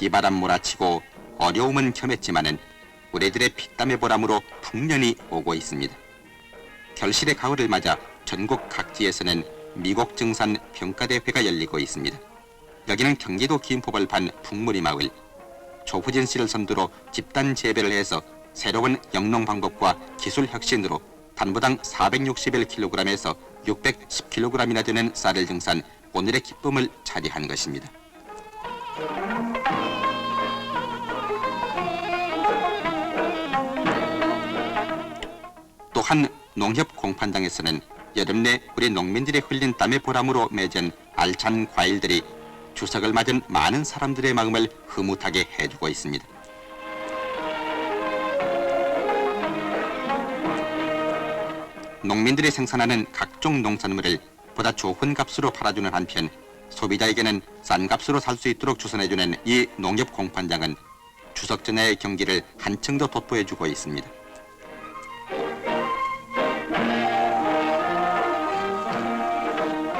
비바람 몰아치고 어려움은 겸했지만은 우리들의 피땀의 보람으로 풍년이 오고 있습니다. 결실의 가을을 맞아 전국 각지에서는 미곡 증산 평가대회가 열리고 있습니다. 여기는 경기도 김포벌판 풍무리 마을 조후진 씨를 선두로 집단 재배를 해서 새로운 영농 방법과 기술 혁신으로 단부당 461kg에서 610kg이나 되는 쌀을 증산 오늘의 기쁨을 차지한 것입니다. 또한 농협 공판장에서는 여름 내 우리 농민들이 흘린 땀의 보람으로 맺은 알찬 과일들이 추석을 맞은 많은 사람들의 마음을 흐뭇하게 해주고 있습니다. 농민들이 생산하는 각종 농산물을 보다 좋은 값으로 팔아주는 한편 소비자에게는 싼 값으로 살 수 있도록 주선해주는 이 농협 공판장은 추석 전야의 경기를 한층 더 돋보여주고 있습니다.